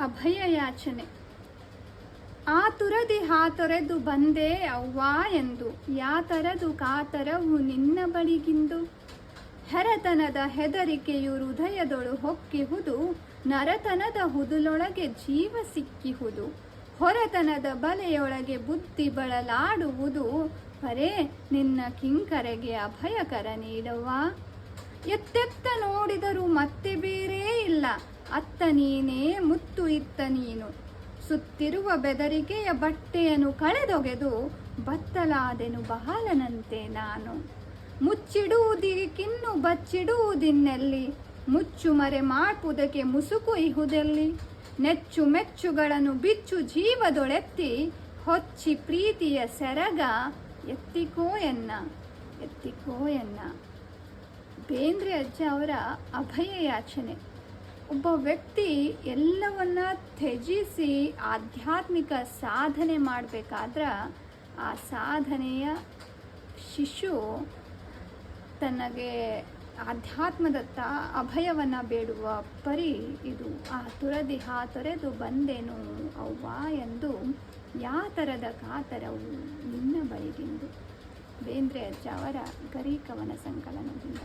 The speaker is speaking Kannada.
ಅಭಯ ಯಾಚನೆ ಆತುರದಿ ಹಾತೊರೆದು ಬಂದೆ ಅವ್ವಾ ಎಂದು. ಯಾತರದು ಕಾತರವು ನಿನ್ನ ಬಳಿಗಿಂದು. ಹೆರತನದ ಹೆದರಿಕೆಯು ಹೃದಯದೊಳು ಹೊಕ್ಕಿಹುದು. ನರತನದ ಹುದುಲೊಳಗೆ ಜೀವ ಸಿಕ್ಕಿಹುದು. ಹೊರತನದ ಬಲೆಯೊಳಗೆ ಬುದ್ಧಿ ಬಳಲಾಡುವುದು. ಪರೇ ನಿನ್ನ ಕಿಂಕರೆಗೆ ಅಭಯಕರ ನೀಡವ್ವ. ಎತ್ತೆತ್ತ ನೋಡಿದರೂ ಮತ್ತೆ ಬೇರೇ ಇಲ್ಲ. ಅತ್ತ ನೀನೇ ಮುತ್ತು ಇತ್ತ ನೀನು. ಸುತ್ತಿರುವ ಬೆದರಿಕೆಯ ಬಟ್ಟೆಯನ್ನು ಕಳೆದೊಗೆದು ಬತ್ತಲಾದೆನು ಬಹಲನಂತೆ ನಾನು. ಮುಚ್ಚಿಡುವುದಕ್ಕಿನ್ನು ಬಚ್ಚಿಡುವುದಿನ್ನೆಲ್ಲಿ? ಮುಚ್ಚು ಮರೆ ಮಾಡುವುದಕ್ಕೆ ಮುಸುಕು ಇಹುದೆಲ್ಲಿ? ನೆಚ್ಚು ಮೆಚ್ಚುಗಳನ್ನು ಬಿಚ್ಚು ಜೀವದೊಳೆತ್ತಿ ಹೊಚ್ಚಿ ಪ್ರೀತಿಯ ಸೆರಗ ಎತ್ತಿಕೋ ಎನ್ನ? ಎತ್ತಿಕೋ ಎನ್ನ? ಬೇಂದ್ರೆ ಅಜ್ಜ ಅವರ ಅಭಯ ಯಾಚನೆ ಒಬ್ಬ ವ್ಯಕ್ತಿ ಎಲ್ಲವನ್ನ ತ್ಯಜಿಸಿ ಆಧ್ಯಾತ್ಮಿಕ ಸಾಧನೆ ಮಾಡಬೇಕಾದ್ರೆ ಆ ಸಾಧನೆಯ ಶಿಶು ತನಗೆ ಆಧ್ಯಾತ್ಮದತ್ತ ಅಭಯವನ್ನು ಬೇಡುವ ಪರಿ ಇದು, ಆ ತುರದಿ ಹಾ ತೊರೆದು ಬಂದೇನು ಅವ್ವ ಎಂದು ಯಾ ಥರದ ಕಾತರವು ನಿನ್ನ ಬಳಿಗಿಂದು. ಬೇಂದ್ರೆ ಅಜ್ಜ ಅವರ ಗರಿ ಕವನ ಸಂಕಲನದಿಂದ.